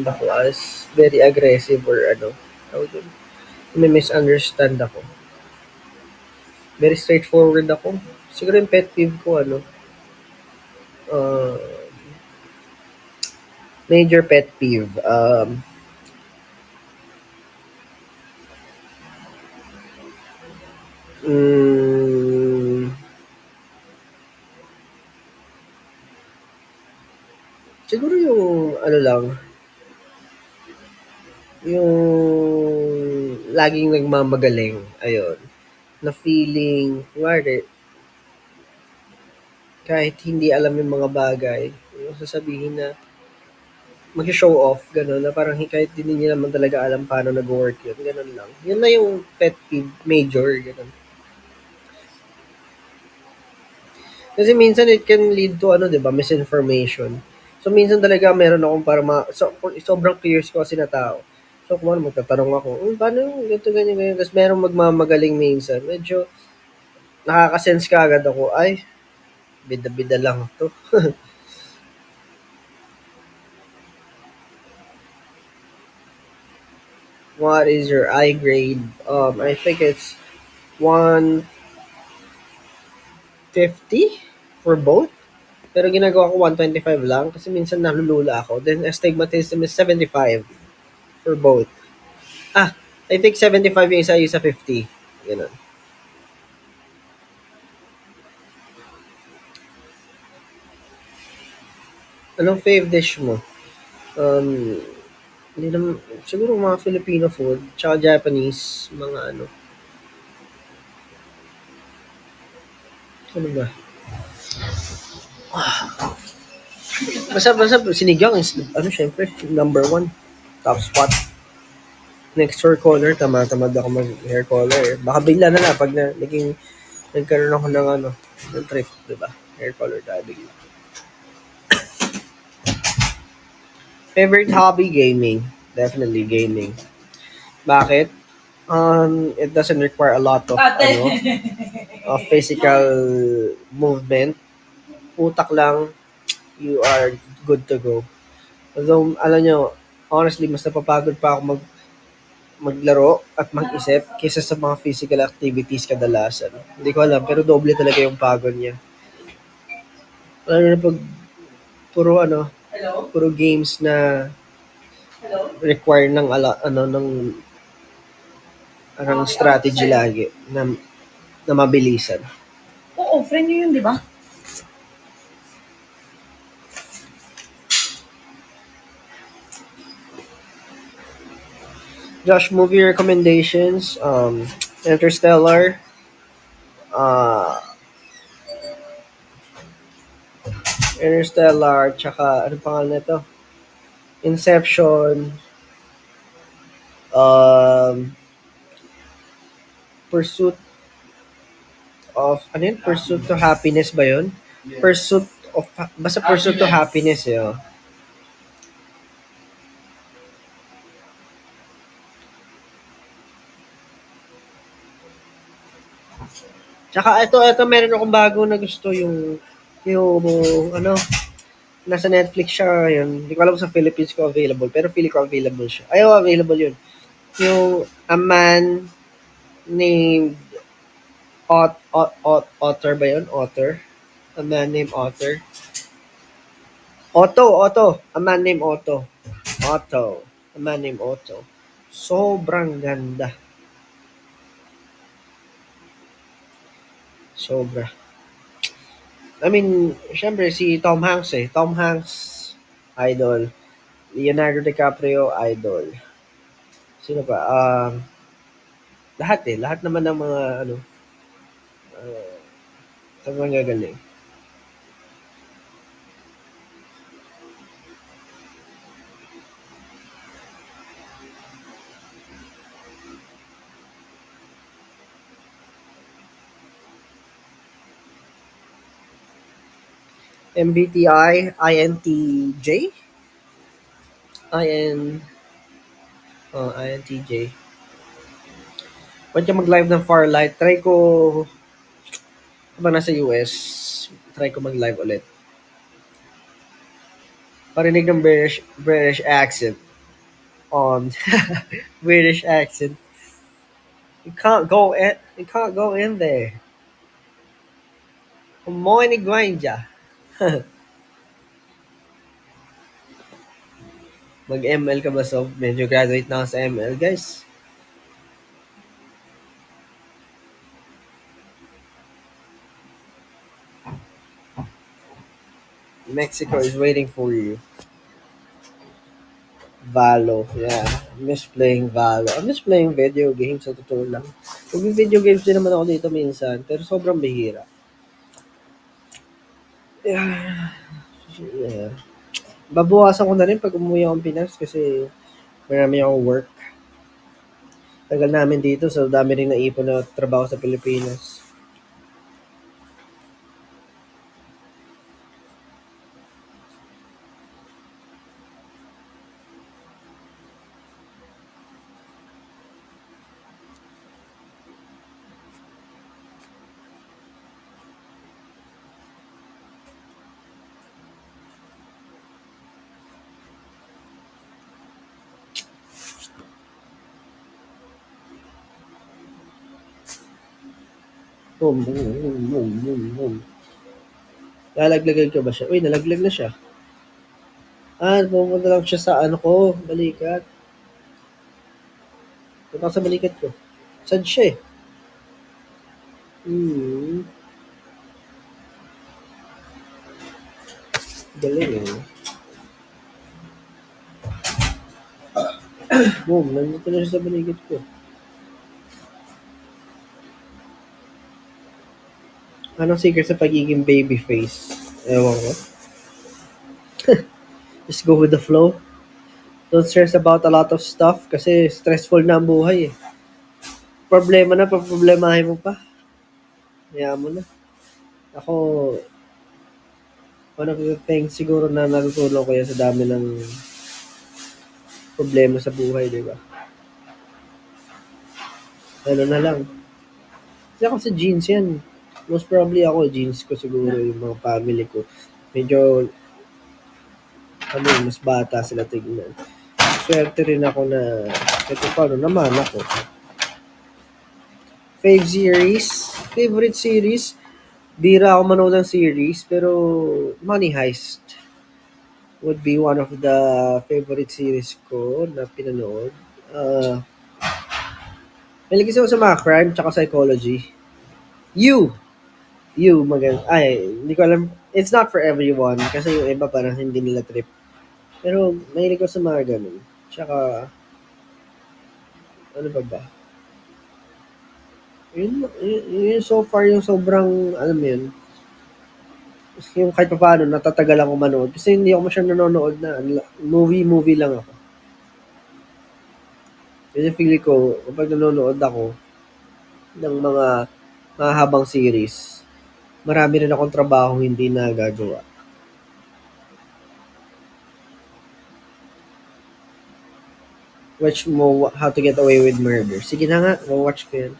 ako as very aggressive or ano. Tawag dun. May misunderstand ako. Very straightforward ako. Siguro yung pet peeve ko, ano, uh, major pet peeve. Um, mm, siguro yung, ano lang, yung laging nagmamagaling. Ayun. Na feeling, kunwari, kahit hindi alam yung mga bagay, yung sasabihin na mag-show off, gano'n, na parang kahit hindi nila naman talaga alam paano nag-work yun, gano'n lang. Yun na yung pet peeve major, gano'n. Kasi minsan it can lead to ano, 'di ba, misinformation. So minsan talaga meron akong para ma so, sobrang curious ko kasi na tao. So kung ano, magtatanong ako, hmm, paano yung ganito, ganyan, ganyan. Tapos merong magmamagaling minsan. Medyo nakaka-sense ka agad ako, ay, bida-bida lang to. what is your I grade? Um, I think it's 150 for both. Pero ginagawa ko 125 lang kasi minsan nalulula ako. Then astigmatism is 75 for both. Ah, I think 75 yung isa, yung isa 50. Ganun. Anong fave dish mo? Um, hindi naman, siguro mga Filipino food, tsaka Japanese, mga ano. Ano ba? Basta, basta, sinigang is, ano, syempre, number one. Top spot. Next hair color, tama-tamad ako mag hair color. Baka bigla na lang pag na, naging, nagkaroon ako ng ano, ng trip, di ba? Hair color tayo bigla. Favorite hobby, gaming. Definitely gaming. Bakit? Um, it doesn't require a lot of, ano, of physical movement. Utak lang, you are good to go. Although, alam nyo, honestly, mas napapagod pa ako mag maglaro at mag-isip kaysa sa mga physical activities kadalasan. Hindi ko alam, pero doble talaga yung pagod niya. Alam na pag puro ano, Hello? puro games na Hello? require ng ala, ano ng parang strategy lagi na na mabilisan. Oo, friend nyo yun, di ba? Josh, movie recommendations, um, Interstellar, uh, Interstellar, tsaka, ano pangalan nito? Inception, um, Pursuit of, ano yun? Pursuit to Happiness ba yun? Pursuit of, basta Pursuit to Happiness, yun. Tsaka ito, ito meron akong bago na gusto yung yung ano nasa Netflix siya yun. Hindi ko alam sa Philippines ko available, pero feeling ko available siya. Ay, oh, available yun. Yung A Man named Ot, Ot, Ot, Otter ba yun? Otter? A Man named Otter? Otto, Otto. A Man named Otto. Otto. A Man named Otto. Sobrang ganda. Sobra. I mean, syempre si Tom Hanks eh. Tom Hanks, idol. Leonardo DiCaprio, idol. Sino pa? Um, lahat eh. Lahat naman ng mga ano, uh, sobrang gagaling. MBTI, INTJ? IN, oh, INTJ. Pwede ka mag-live ng Farlight. Try ko, habang nasa US, try ko mag-live ulit. parinig ng British, British accent on British accent. You can't go in, you can't go in there. Kumoy ni Gwanja. Mag-ML ka ba, so? Medyo graduate na ako sa ML, guys. Mexico is waiting for you. Valo, yeah. I miss playing Valo. I miss playing video games sa totoo lang. Mag-video games din naman ako dito minsan, pero sobrang bihira. Yeah. Babawasan ko na rin pag umuwi akong Pinas kasi marami akong work. Tagal namin dito, so dami rin naipon na trabaho sa Pilipinas. Boom, boom, boom, boom, boom, boom. Lalaglagan ko ba siya? Uy, nalaglag na siya. Ah, pumunta lang siya sa ano ko, balikat. Punta sa balikat ko. Saan siya eh? Hmm. Galing eh. Boom, nandito na siya sa balikat ko. Anong secret sa pagiging baby face? Ewan ko. Just go with the flow. Don't stress about a lot of stuff kasi stressful na ang buhay eh. Problema na, problemahin mo pa. Hayaan mo na. Ako, one of the things siguro na natutulong ko yan sa dami ng problema sa buhay, di ba? Ano na lang. Kasi ako sa jeans yan. Most probably ako, jeans ko siguro yung mga family ko. Medyo, ano, mas bata sila tignan. Swerte rin ako na, ito paano naman ako. Fave series, favorite series, bira ako manood ng series, pero Money Heist would be one of the favorite series ko na pinanood. Uh, Malig ako sa mga crime tsaka psychology. You! You, maganda. Ay, hindi ko alam. It's not for everyone kasi yung iba parang hindi nila trip. Pero mahilig ko sa mga ganun. Tsaka, ano ba ba? Yun, yun, yun so far yung sobrang, alam mo yun, yung kahit pa paano, natatagal ako manood. Kasi hindi ako masyadong nanonood na movie-movie lang ako. Kasi feeling ko, kapag nanonood ako ng mga mahabang series, marami rin akong trabaho hindi na gagawa. Watch mo How to Get Away with Murder. Sige na nga, watch ko yan.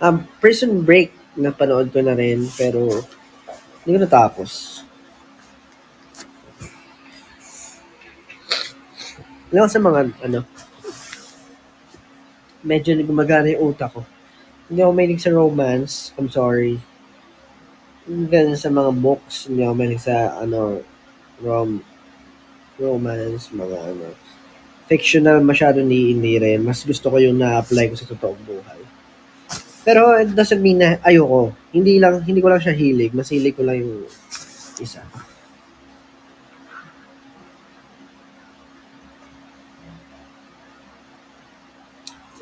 Um, Prison Break, napanood ko na rin, pero hindi ko natapos. Lang sa mga, ano, medyo gumagana yung utak ko. Hindi ako mahilig sa romance. I'm sorry. Even sa mga books, hindi ako mahilig sa, ano, rom, romance, mga, ano, fictional masyado ni hindi. Mas gusto ko yung na-apply ko sa totoong buhay. Pero it doesn't mean na ayoko. Hindi lang, hindi ko lang siya hilig. Mas hilig ko lang yung isa.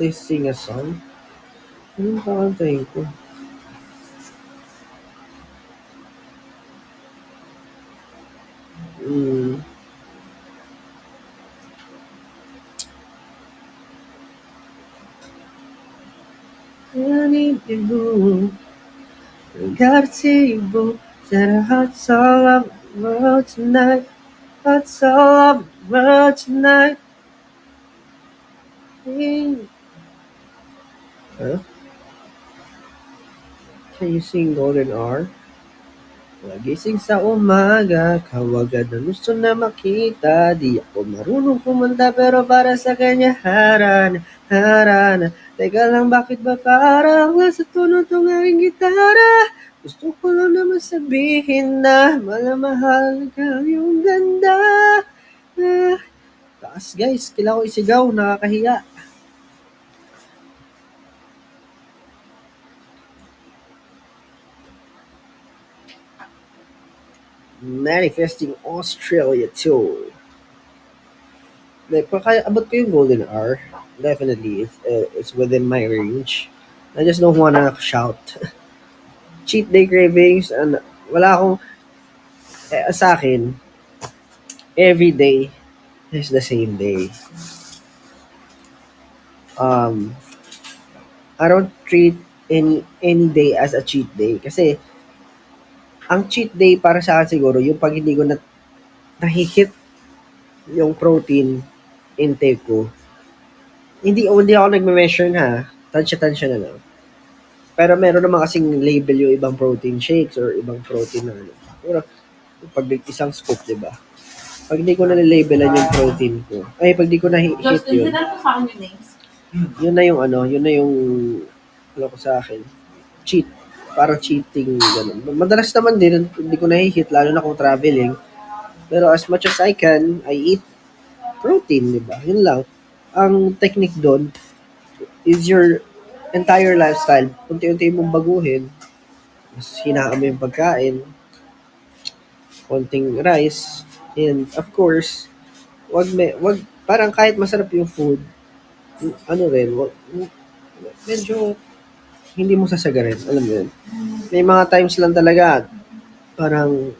Please sing a song. Anong kakantahin ko? I need you. Got set a hot all of the world tonight. Hot all of the world tonight. Hey. Huh? Chasing golden hour. Nagising sa umaga, kawagan na gusto na makita. Di ako marunong kumanta pero para sa kanya harana, harana. Teka lang, bakit ba parang nasa tono tong aking gitara? Gusto ko lang naman sabihin na malamahal ka yung ganda. Ah, taas guys, kailangan ko isigaw, nakakahiya. Manifesting Australia Tour. Like, kaya abot ko yung golden hour. Definitely, it's, uh, it's within my range. I just don't wanna shout. Cheat day cravings, and wala akong, eh, sa akin, every day is the same day. Um, I don't treat any any day as a cheat day kasi ang cheat day para sa akin siguro yung pag hindi ko na nahihit yung protein intake ko. Hindi, hindi ako nagme-measure ha. Tansya-tansya na lang. Pero meron naman kasing label yung ibang protein shakes or ibang protein na ano. Pero pag isang scoop, di ba? Pag hindi ko na nilabelan yung protein ko, ay pag di ko na hit Justin, yun, yun na yung ano, yun na yung ano ko sa akin. Cheat. Parang cheating, ganun. Madalas naman din, hindi ko na-hit, lalo na kung traveling. Pero as much as I can, I eat protein, di ba? Yun lang. Ang technique doon is your entire lifestyle. Unti-unti mong baguhin. Mas hinaan mo yung pagkain. Konting rice. And of course, wag me, wag, parang kahit masarap yung food, ano rin, wag, medyo hindi mo sasagarin. Alam mo yun. May mga times lang talaga, parang,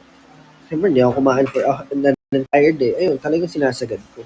siyempre hindi ako kumain for uh, an entire day. Ayun, talagang sinasagad ko.